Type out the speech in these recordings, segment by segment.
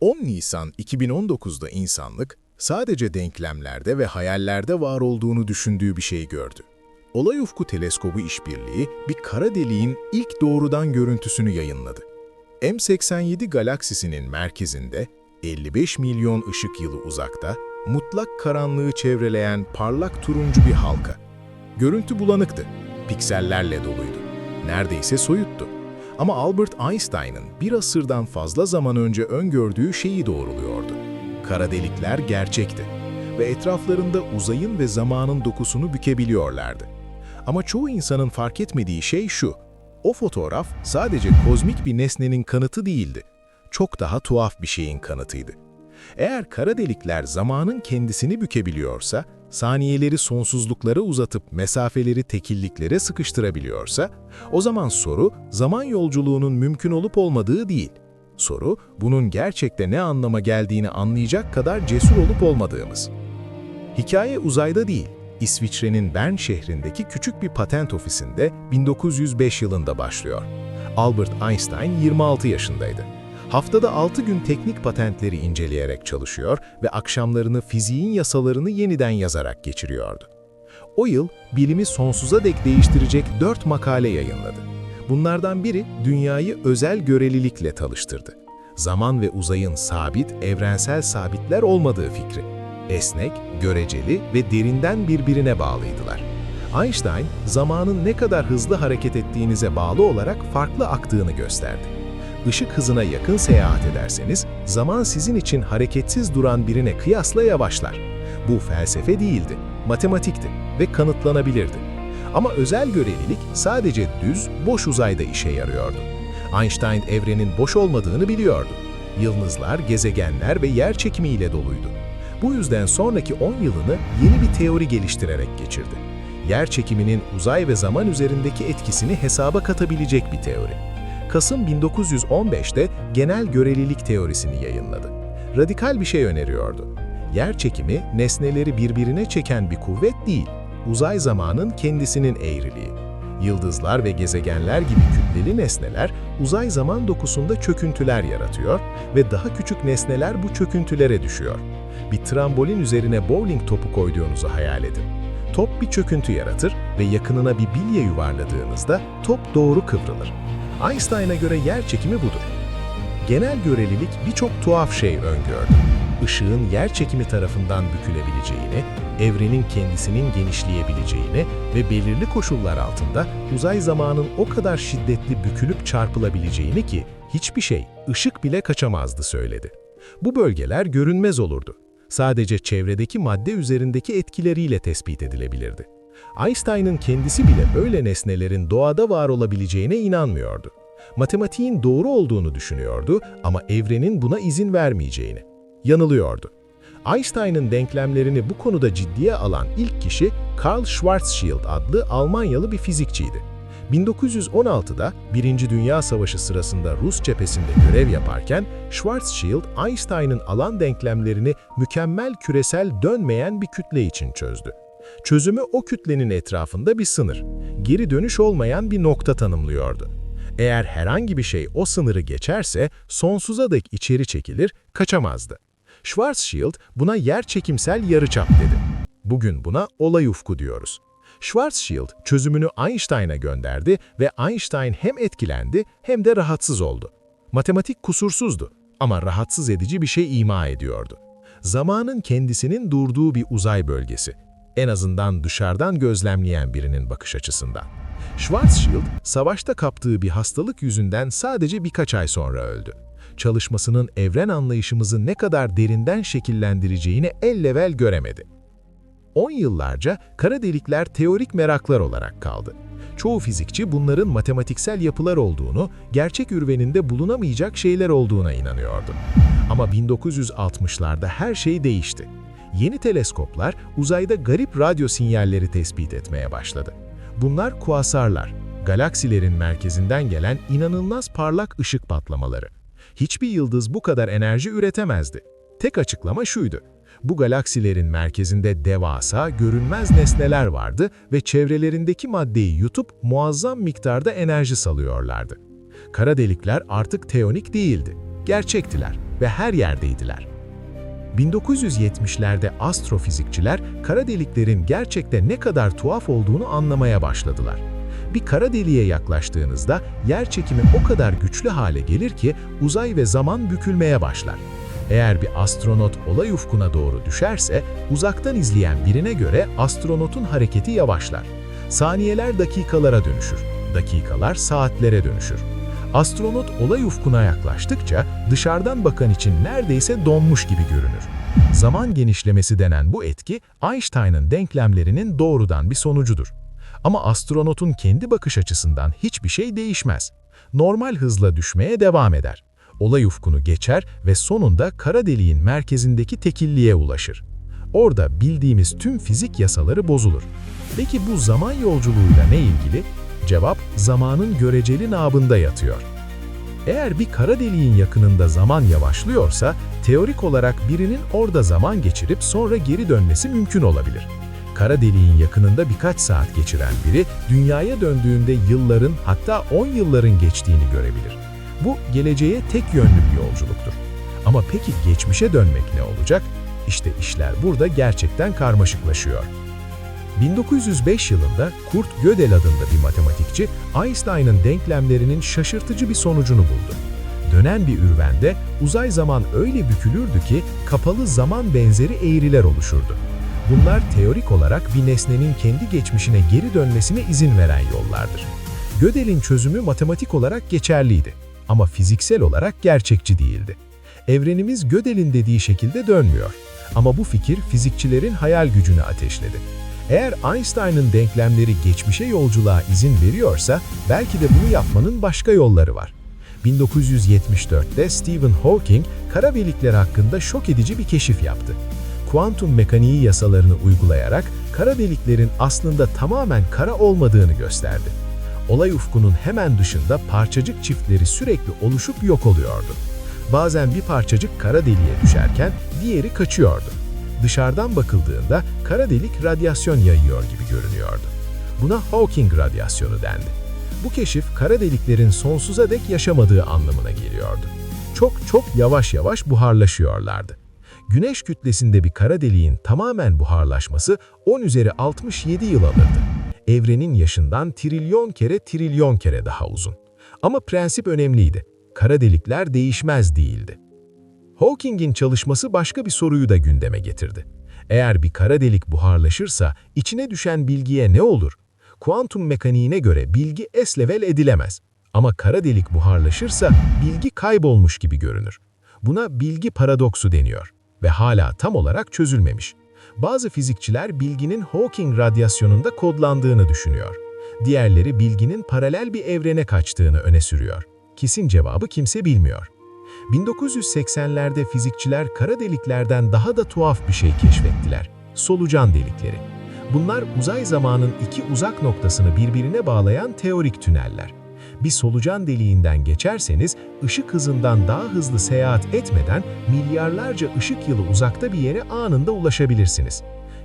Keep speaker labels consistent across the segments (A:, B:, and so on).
A: 10 Nisan 2019'da insanlık sadece denklemlerde ve hayallerde var olduğunu düşündüğü bir şey gördü. Olay Ufku Teleskobu işbirliği bir kara deliğin ilk doğrudan görüntüsünü yayınladı. M87 galaksisinin merkezinde 55 milyon ışık yılı uzakta mutlak karanlığı çevreleyen parlak turuncu bir halka. Görüntü bulanıktı, piksellerle doluydu. Neredeyse soyuttu. Ama Albert Einstein'ın bir asırdan fazla zaman önce öngördüğü şeyi doğruluyordu. Kara delikler gerçekti ve etraflarında uzayın ve zamanın dokusunu bükebiliyorlardı. Ama çoğu insanın fark etmediği şey şu, o fotoğraf sadece kozmik bir nesnenin kanıtı değildi. Çok daha tuhaf bir şeyin kanıtıydı. Eğer kara delikler zamanın kendisini bükebiliyorsa, saniyeleri sonsuzluklara uzatıp mesafeleri tekilliklere sıkıştırabiliyorsa, o zaman soru zaman yolculuğunun mümkün olup olmadığı değil. Soru, bunun gerçekte ne anlama geldiğini anlayacak kadar cesur olup olmadığımız. Hikaye uzayda değil, İsviçre'nin Bern şehrindeki küçük bir patent ofisinde 1905 yılında başlıyor. Albert Einstein 26 yaşındaydı. Haftada 6 gün teknik patentleri inceleyerek çalışıyor ve akşamlarını fiziğin yasalarını yeniden yazarak geçiriyordu. O yıl bilimi sonsuza dek değiştirecek 4 makale yayınladı. Bunlardan biri dünyayı özel görelilikle tanıştırdı. Zaman ve uzayın sabit, evrensel sabitler olmadığı fikri. Esnek, göreceli ve derinden birbirine bağlıydılar. Einstein, zamanın ne kadar hızlı hareket ettiğinize bağlı olarak farklı aktığını gösterdi ışık hızına yakın seyahat ederseniz, zaman sizin için hareketsiz duran birine kıyasla yavaşlar. Bu felsefe değildi, matematikti ve kanıtlanabilirdi. Ama özel görelilik sadece düz, boş uzayda işe yarıyordu. Einstein evrenin boş olmadığını biliyordu. Yıldızlar, gezegenler ve yer çekimiyle doluydu. Bu yüzden sonraki 10 yılını yeni bir teori geliştirerek geçirdi. Yer çekiminin uzay ve zaman üzerindeki etkisini hesaba katabilecek bir teori. Kasım 1915'te genel görelilik teorisini yayınladı. Radikal bir şey öneriyordu. Yer çekimi, nesneleri birbirine çeken bir kuvvet değil, uzay zamanın kendisinin eğriliği. Yıldızlar ve gezegenler gibi kütleli nesneler uzay zaman dokusunda çöküntüler yaratıyor ve daha küçük nesneler bu çöküntülere düşüyor. Bir trambolin üzerine bowling topu koyduğunuzu hayal edin. Top bir çöküntü yaratır ve yakınına bir bilye yuvarladığınızda top doğru kıvrılır. Einstein'a göre yer çekimi budur. Genel görelilik birçok tuhaf şey öngördü. Işığın yer çekimi tarafından bükülebileceğini, evrenin kendisinin genişleyebileceğini ve belirli koşullar altında uzay zamanın o kadar şiddetli bükülüp çarpılabileceğini ki hiçbir şey, ışık bile kaçamazdı söyledi. Bu bölgeler görünmez olurdu. Sadece çevredeki madde üzerindeki etkileriyle tespit edilebilirdi. Einstein'ın kendisi bile böyle nesnelerin doğada var olabileceğine inanmıyordu. Matematiğin doğru olduğunu düşünüyordu ama evrenin buna izin vermeyeceğini. Yanılıyordu. Einstein'ın denklemlerini bu konuda ciddiye alan ilk kişi Karl Schwarzschild adlı Almanyalı bir fizikçiydi. 1916'da Birinci Dünya Savaşı sırasında Rus cephesinde görev yaparken Schwarzschild, Einstein'ın alan denklemlerini mükemmel küresel dönmeyen bir kütle için çözdü. Çözümü o kütlenin etrafında bir sınır, geri dönüş olmayan bir nokta tanımlıyordu. Eğer herhangi bir şey o sınırı geçerse sonsuza dek içeri çekilir, kaçamazdı. Schwarzschild buna yer çekimsel yarıçap dedi. Bugün buna olay ufku diyoruz. Schwarzschild çözümünü Einstein'a gönderdi ve Einstein hem etkilendi hem de rahatsız oldu. Matematik kusursuzdu ama rahatsız edici bir şey ima ediyordu. Zamanın kendisinin durduğu bir uzay bölgesi en azından dışarıdan gözlemleyen birinin bakış açısından. Schwarzschild, savaşta kaptığı bir hastalık yüzünden sadece birkaç ay sonra öldü. Çalışmasının evren anlayışımızı ne kadar derinden şekillendireceğini ellevel göremedi. 10 yıllarca kara delikler teorik meraklar olarak kaldı. Çoğu fizikçi bunların matematiksel yapılar olduğunu, gerçek ürveninde bulunamayacak şeyler olduğuna inanıyordu. Ama 1960'larda her şey değişti yeni teleskoplar uzayda garip radyo sinyalleri tespit etmeye başladı. Bunlar kuasarlar, galaksilerin merkezinden gelen inanılmaz parlak ışık patlamaları. Hiçbir yıldız bu kadar enerji üretemezdi. Tek açıklama şuydu. Bu galaksilerin merkezinde devasa, görünmez nesneler vardı ve çevrelerindeki maddeyi yutup muazzam miktarda enerji salıyorlardı. Kara delikler artık teonik değildi. gerçektiler ve her yerdeydiler. 1970'lerde astrofizikçiler kara deliklerin gerçekte ne kadar tuhaf olduğunu anlamaya başladılar. Bir kara deliğe yaklaştığınızda yer çekimi o kadar güçlü hale gelir ki uzay ve zaman bükülmeye başlar. Eğer bir astronot olay ufkuna doğru düşerse uzaktan izleyen birine göre astronotun hareketi yavaşlar. Saniyeler dakikalara dönüşür, dakikalar saatlere dönüşür. Astronot olay ufkuna yaklaştıkça dışarıdan bakan için neredeyse donmuş gibi görünür. Zaman genişlemesi denen bu etki Einstein'ın denklemlerinin doğrudan bir sonucudur. Ama astronotun kendi bakış açısından hiçbir şey değişmez. Normal hızla düşmeye devam eder. Olay ufkunu geçer ve sonunda kara deliğin merkezindeki tekilliğe ulaşır. Orada bildiğimiz tüm fizik yasaları bozulur. Peki bu zaman yolculuğuyla ne ilgili? Cevap zamanın göreceli nabında yatıyor. Eğer bir kara deliğin yakınında zaman yavaşlıyorsa, teorik olarak birinin orada zaman geçirip sonra geri dönmesi mümkün olabilir. Kara deliğin yakınında birkaç saat geçiren biri, dünyaya döndüğünde yılların hatta 10 yılların geçtiğini görebilir. Bu, geleceğe tek yönlü bir yolculuktur. Ama peki geçmişe dönmek ne olacak? İşte işler burada gerçekten karmaşıklaşıyor. 1905 yılında Kurt Gödel adında bir matematikçi Einstein'ın denklemlerinin şaşırtıcı bir sonucunu buldu. Dönen bir ürvende uzay zaman öyle bükülürdü ki kapalı zaman benzeri eğriler oluşurdu. Bunlar teorik olarak bir nesnenin kendi geçmişine geri dönmesine izin veren yollardır. Gödel'in çözümü matematik olarak geçerliydi ama fiziksel olarak gerçekçi değildi. Evrenimiz Gödel'in dediği şekilde dönmüyor ama bu fikir fizikçilerin hayal gücünü ateşledi. Eğer Einstein'ın denklemleri geçmişe yolculuğa izin veriyorsa belki de bunu yapmanın başka yolları var. 1974'te Stephen Hawking kara delikler hakkında şok edici bir keşif yaptı. Kuantum mekaniği yasalarını uygulayarak kara deliklerin aslında tamamen kara olmadığını gösterdi. Olay ufkunun hemen dışında parçacık çiftleri sürekli oluşup yok oluyordu. Bazen bir parçacık kara deliğe düşerken diğeri kaçıyordu. Dışarıdan bakıldığında kara delik radyasyon yayıyor gibi görünüyordu. Buna Hawking radyasyonu dendi. Bu keşif kara deliklerin sonsuza dek yaşamadığı anlamına geliyordu. Çok çok yavaş yavaş buharlaşıyorlardı. Güneş kütlesinde bir kara deliğin tamamen buharlaşması 10 üzeri 67 yıl alırdı. Evrenin yaşından trilyon kere trilyon kere daha uzun. Ama prensip önemliydi. Kara delikler değişmez değildi. Hawking'in çalışması başka bir soruyu da gündeme getirdi. Eğer bir kara delik buharlaşırsa içine düşen bilgiye ne olur? Kuantum mekaniğine göre bilgi S-level edilemez. Ama kara delik buharlaşırsa bilgi kaybolmuş gibi görünür. Buna bilgi paradoksu deniyor ve hala tam olarak çözülmemiş. Bazı fizikçiler bilginin Hawking radyasyonunda kodlandığını düşünüyor. Diğerleri bilginin paralel bir evrene kaçtığını öne sürüyor. Kesin cevabı kimse bilmiyor. 1980'lerde fizikçiler kara deliklerden daha da tuhaf bir şey keşfettiler. Solucan delikleri. Bunlar uzay zamanın iki uzak noktasını birbirine bağlayan teorik tüneller. Bir solucan deliğinden geçerseniz ışık hızından daha hızlı seyahat etmeden milyarlarca ışık yılı uzakta bir yere anında ulaşabilirsiniz.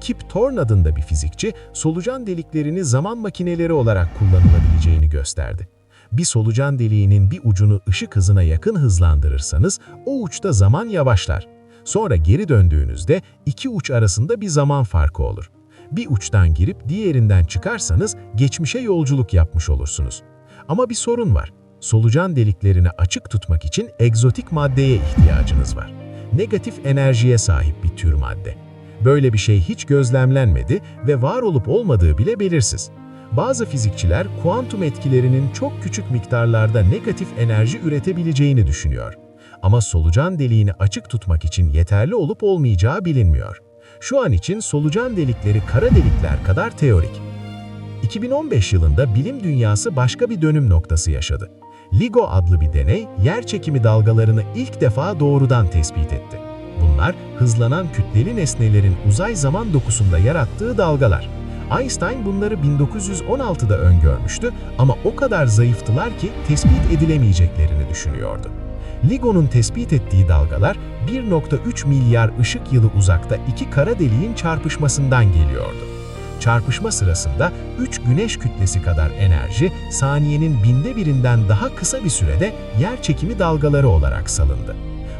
A: Kip Thorne adında bir fizikçi solucan deliklerini zaman makineleri olarak kullanılabileceğini gösterdi. Bir solucan deliğinin bir ucunu ışık hızına yakın hızlandırırsanız o uçta zaman yavaşlar. Sonra geri döndüğünüzde iki uç arasında bir zaman farkı olur. Bir uçtan girip diğerinden çıkarsanız geçmişe yolculuk yapmış olursunuz. Ama bir sorun var. Solucan deliklerini açık tutmak için egzotik maddeye ihtiyacınız var. Negatif enerjiye sahip bir tür madde. Böyle bir şey hiç gözlemlenmedi ve var olup olmadığı bile belirsiz. Bazı fizikçiler kuantum etkilerinin çok küçük miktarlarda negatif enerji üretebileceğini düşünüyor. Ama solucan deliğini açık tutmak için yeterli olup olmayacağı bilinmiyor. Şu an için solucan delikleri kara delikler kadar teorik. 2015 yılında bilim dünyası başka bir dönüm noktası yaşadı. LIGO adlı bir deney, yer çekimi dalgalarını ilk defa doğrudan tespit etti. Bunlar, hızlanan kütleli nesnelerin uzay zaman dokusunda yarattığı dalgalar. Einstein bunları 1916'da öngörmüştü ama o kadar zayıftılar ki tespit edilemeyeceklerini düşünüyordu. LIGO'nun tespit ettiği dalgalar 1.3 milyar ışık yılı uzakta iki kara deliğin çarpışmasından geliyordu.
B: Çarpışma sırasında 3 güneş kütlesi kadar enerji saniyenin binde birinden daha kısa bir sürede yer çekimi dalgaları olarak salındı.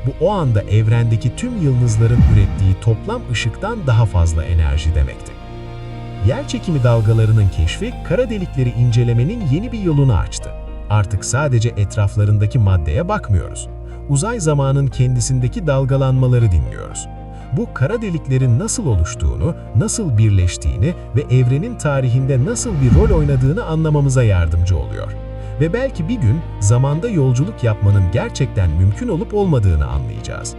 B: Bu o anda evrendeki tüm yıldızların ürettiği toplam ışıktan daha fazla enerji demekti. Yer çekimi dalgalarının keşfi kara delikleri incelemenin yeni bir yolunu açtı. Artık sadece etraflarındaki maddeye bakmıyoruz. Uzay zamanın kendisindeki dalgalanmaları dinliyoruz. Bu kara deliklerin nasıl oluştuğunu, nasıl birleştiğini ve evrenin tarihinde nasıl bir rol oynadığını anlamamıza yardımcı oluyor. Ve belki bir gün zamanda yolculuk yapmanın gerçekten mümkün olup olmadığını anlayacağız.